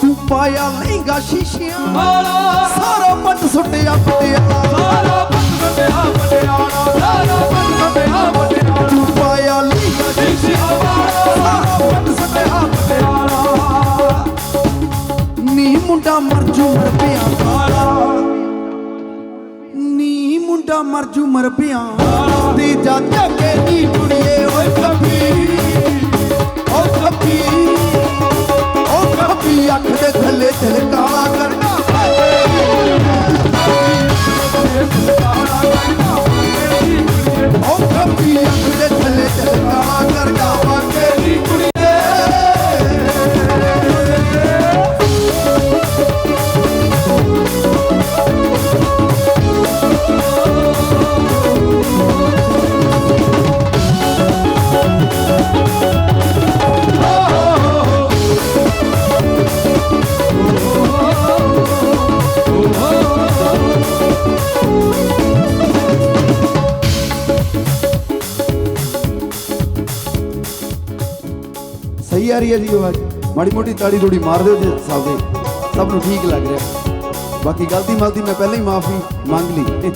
ਤੂੰ ਪਾਇਆ ਲਹਿੰਗਾ ਸ਼ੀਸ਼ਿਆਂ ਵਾਲਾ ਸਾਰਾ ਪੱਟ ਸੁੱਟਿਆ ਪਟਿਆਲਾ ਸਾਰਾ ਤੂੰ ਪਾਇਆ ਲਹਿੰਗਾ ਸ਼ੀਸ਼ਿਆ ਵਾਲਾ ਨੀ ਮੁੰਡਾ ਮਰ ਜੂ ਮਰ ਪਿਆ ਨੀ ਮੁੰਡਾ ਮਰ ਜੂ ਮਰ ਪਿਆ ਤੇ ਜਾ ਕੇ ਨੀ ਕੁੜੀਏ ਓਏ ਕੱਪੀ ਓ ਕੱਪੀ दिल का करना ਸਹੀ ਆ ਰਹੀ ਹੈ ਜੀ ਆਵਾਜ਼ ਮਾੜੀ ਮੋਟੀ ਤਾੜੀ ਥੋੜੀ ਮਾਰ ਦਿਓ ਜੇ ਸਭ ਦੇ। ਸਭ ਨੂੰ ਠੀਕ ਲੱਗ ਰਿਹਾ। ਬਾਕੀ ਗਲਤੀ ਮਲਤੀ ਮੈਂ ਪਹਿਲਾਂ ਹੀ ਮਾਫੀ ਮੰਗ ਲਈ।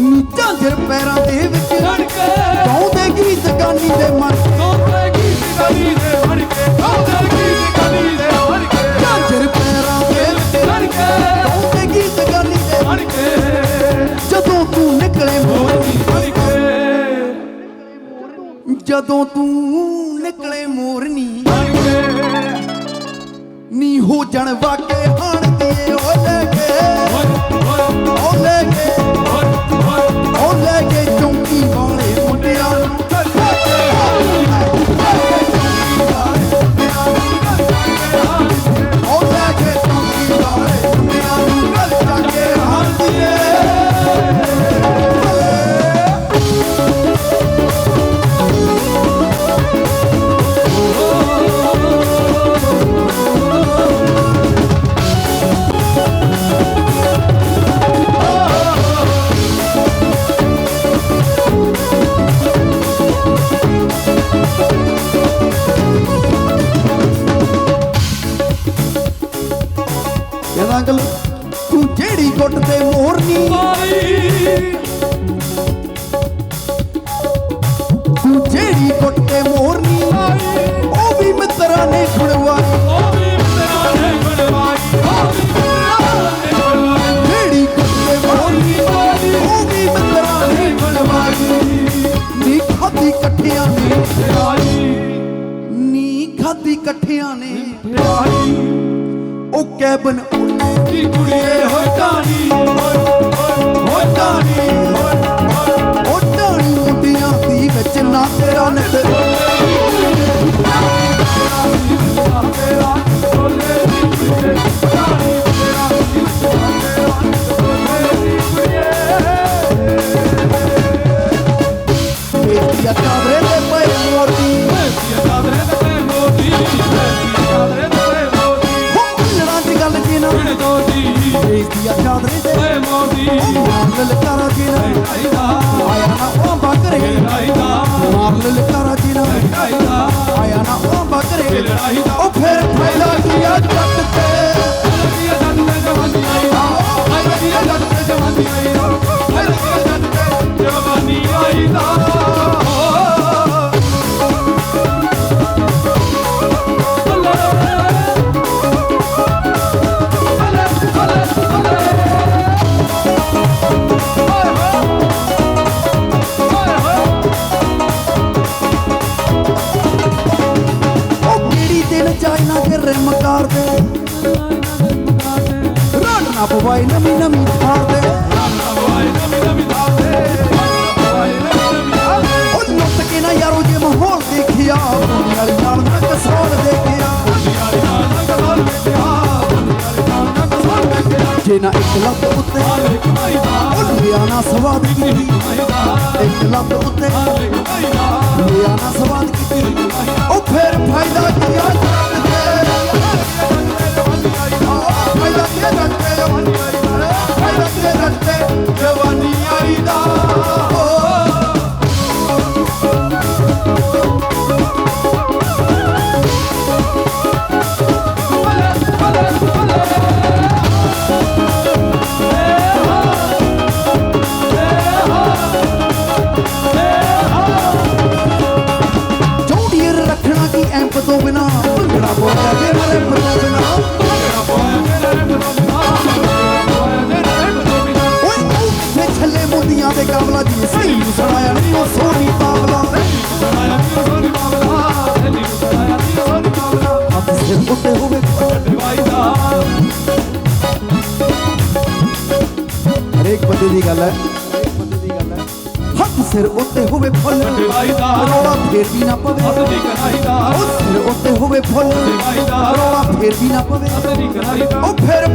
ਨੀਚਾਂ ਜਰ ਪੈਰਾਂ ਦੇ ਵਿੱਚ ਲੜਕੇ ਗਾਉਂਦੇ ਗੀਤ ਗਾਨੀ ਦੇ ਮਨ ਦੋਤੇ ਗੀਤ ਗਲੀ ਦੇ ਵੜਕੇ ਦੋਤੇ ਗੀਤ ਗਲੀ ਦੇ ਵੜਕੇ ਝਾਂਜਰ ਪੈਰਾਂ ਦੇ ਵਿੱਚ ਲੜਕੇ ਗਾਉਂਦੇ ਗੀਤ ਗਾਨੀ ਦੇ ਵੜਕੇ ਜਦੋਂ ਤੂੰ ਨਿਕਲੇ ਮੋਰਨੀ ਵੜਕੇ ਜਦੋਂ ਤੂੰ ਜਣ ਵਾਕੇ ਕਹਿੰਦਾ ਤੂੰ ਜਿਹੜੀ ਗੁੱਟ ਤੇ ਮੋਰਨੀ ਤੂੰ ਜਿਹੜੀ ਗੁੱਟ ਤੇ ਮੋਰਨੀ ਉਹ ਵੀ ਮਿੱਤਰਾਂ ਨੇ ਛੁੜਵਾਈ ਉਹ ਵੀ ਮਿੱਤਰਾਂ ਨੇ ਛੁੜਵਾਈ ਨੀ ਖਾਦੀ ਇਕੱਠਿਆਂ ਨੇ, ਨੀ ਖਾਦੀ ਇਕੱਠਿਆਂ ਨੇ। ਉਹ ਕੈਬਨ ਕੁੜੀਏ ਹੋਏ ਮਾਰ ਲਲਕਾਰਾ ਜੀ ਨਾ ਦਿਨ ਚਾਈਨਾ ਦੇ। ਰਿਮ ਕਰਦੇ ਰਣ ਨਾ ਪਵਾਈ ਨਵੀਂ ਨਵੀਂ ਥਾਰ ਦੇ ਉਹ ਲੁੱਟ ਕੇ ਨਾ ਯਾਰੋ ਜੇ ਮਾਹੌਲ ਦੇਖਿਆ ਦੁਨੀਆ ਵਾਲੀ ਨਾਲ ਨਾ ਕਸੌਲ ਦੇਖਿਆ। ਜੇ ਨਾ ਇੱਕ ਲੱਤ ਉੱਤੇ, ਉਹ ਲਿਆ ਨਾ ਸਵਾਦ ਕੀਤੀ ਇੱਕ ਲੱਤ ਉੱਤੇ ਬਿਨਾ ਭੰਗੜਾ ਪਾਇਆ ਜੇ ਰੈਪ ਤੋਂ ਬਿਨਾ। ਓਏ ਮੈਂ ਛੱਲੇ ਮੁੰਦੀਆਂ ਦੇ ਕਾਬਲਾ ਜੀ, ਸਹੀ ਨੂੰ ਸੁਣਾਇਆ ਨਹੀਂ ਉਹ ਸੋਹਣੀ ਪਾਵਲਾ। ਹੱਥ ਸਿਰ ਉੱਤੇ ਹੋਵੇ ਹਰੇਕ ਬੰਦੇ ਦੀ ਗੱਲ ਹੈ। ਸਿਰ ਉੱਤੇ ਹੋਵੇ ਫੁੱਲ। ਰੋਲਾ ਫੇਰ ਵੀ ਨਾ ਪਵੇ। ਉਹ ਸਿਰ ਉੱਤੇ ਹੋਵੇ ਫੁੱਲ। ਰੋਲਾ ਫੇਰ ਵੀ ਨਾ ਪਵੇ। ਉਹ ਫਿਰ